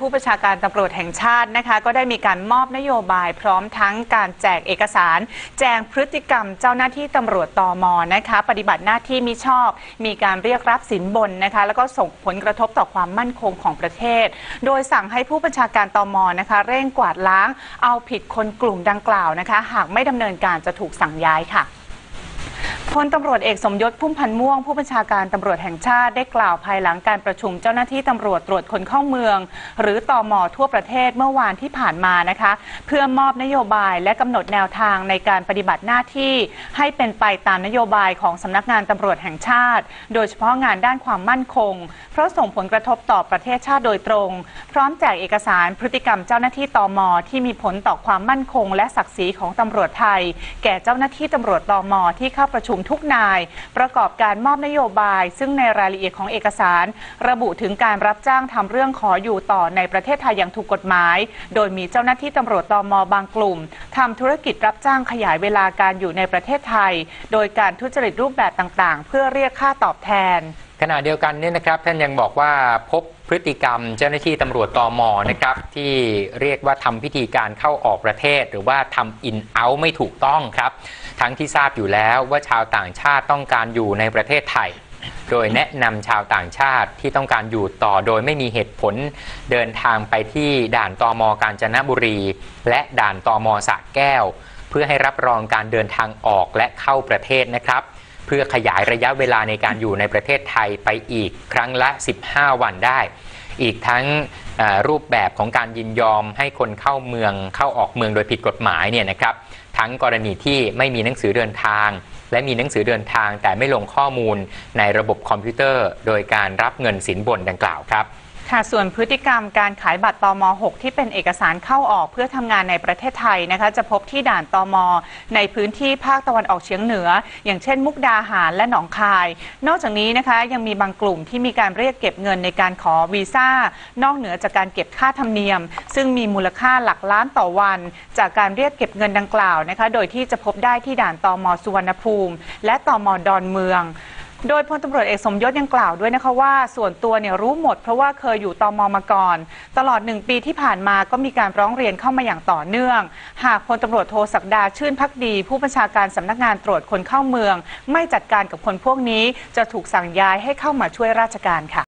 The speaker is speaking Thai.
ผู้ประชาการตำรวจแห่งชาตินะคะ ก็ได้มีการมอบนโยบาย พร้อมทั้งการแจกเอกสาร แจงพฤติกรรมเจ้าหน้าที่ตำรวจตอมนะคะ ปฏิบัติหน้าที่มิชอบ มีการเรียกรับสินบนนะคะ แล้วก็ส่งผลกระทบต่อความมั่นคงของประเทศ โดยสั่งให้ผู้บัญชาการตอมนะคะ เร่งกวาดล้าง เอาผิดคนกลุ่มดังกล่าวนะคะ หากไม่ดำเนินการจะถูกสั่งย้ายค่ะ พลตำรวจเอกสมยศพุ่มพันธ์ม่วง ผู้บัญชาการตำรวจแห่งชาติได้กล่าวภายหลังการประชุมเจ้าหน้าที่ตำรวจตรวจคนเข้าเมือง หรือตอมทั่วประเทศเมื่อวานที่ผ่านมานะคะ เพื่อมอบนโยบายและกำหนดแนวทางในการปฏิบัติหน้าที่ ให้เป็นไปตามนโยบายของสำนักงานตำรวจแห่งชาติ โดยเฉพาะงานด้านความมั่นคง เพราะส่งผลกระทบต่อประเทศชาติโดยตรง พร้อมแจกเอกสารพฤติกรรมเจ้าหน้าที่ตอมที่มีผลต่อความมั่นคง และศักดิ์ศรีของตำรวจไทย แก่เจ้าหน้าที่ตำรวจตอมที่เข้าประชุมทุกนาย ประกอบการมอบนโยบาย ซึ่งในรายละเอียดของเอกสาร ระบุถึงการรับจ้างทำเรื่องขออยู่ต่อในประเทศไทยอย่างถูกกฎหมาย โดยมีเจ้าหน้าที่ตำรวจตมบางกลุ่มทำธุรกิจรับจ้างขยายเวลาการอยู่ในประเทศไทย โดยการทุจริตรูปแบบต่างๆ เพื่อเรียกค่าตอบแทน ขณะเดียวกันเนี่ยนะครับท่านยังบอกว่าพบพฤติกรรมเจ้าหน้าที่ตำรวจตอมอนะครับที่เรียกว่าทำพิธีการเข้าออกประเทศ หรือว่าทำอินเอาไม่ถูกต้องครับ ทั้งที่ทราบอยู่แล้วว่าชาวต่างชาติต้องการอยู่ในประเทศไทย โดยแนะนำชาวต่างชาติที่ต้องการอยู่ต่อโดยไม่มีเหตุผลเดินทางไปที่ด่านตอมอกาญจนบุรี และด่านตอมอสระแก้ว เพื่อให้รับรองการเดินทางออกและเข้าประเทศนะครับ เพื่อขยายระยะเวลาในการอยู่ในประเทศไทยไปอีกครั้งละ 15 วันได้ อีกทั้งรูปแบบของการยินยอมให้คนเข้าเมืองเข้าออกเมืองโดยผิดกฎหมายเนี่ยนะครับ ทั้งกรณีที่ไม่มีหนังสือเดินทาง และมีหนังสือเดินทางแต่ไม่ลงข้อมูลในระบบคอมพิวเตอร์ โดยการรับเงินสินบนดังกล่าวครับ ค่ะส่วนพฤติกรรมการขายบัตรตม 6 ที่เป็นเอกสารเข้าออกเพื่อทำงานในประเทศไทยนะคะจะพบที่ด่านตม ในพื้นที่ภาคตะวันออกเฉียงเหนือ อย่างเช่น มุกดาหารและหนองคาย นอกจากนี้นะคะยังมีบางกลุ่มที่มีการเรียกเก็บเงินในการขอวีซ่า นอกเหนือจากการเก็บค่าธรรมเนียม ซึ่งมีมูลค่าหลักล้านต่อวัน จากการเรียกเก็บเงินดังกล่าวนะคะโดยที่จะพบได้ที่ด่านตม สุวรรณภูมิ และตม ดอนเมือง โดยพลตำรวจเอกสมยศยังกล่าวด้วยนะคะว่าส่วนตัวเนี่ยรู้หมด เพราะว่าเคยอยู่ตอมมาก่อน ตลอดหนึ่งปีที่ผ่านมาก็มีการร้องเรียนเข้ามาอย่างต่อเนื่อง หากพลตำรวจโทศักดาชื่นพักดี ผู้บัญชาการสำนักงานตรวจคนเข้าเมือง ไม่จัดการกับคนพวกนี้ จะถูกสั่งย้ายให้เข้ามาช่วยราชการค่ะ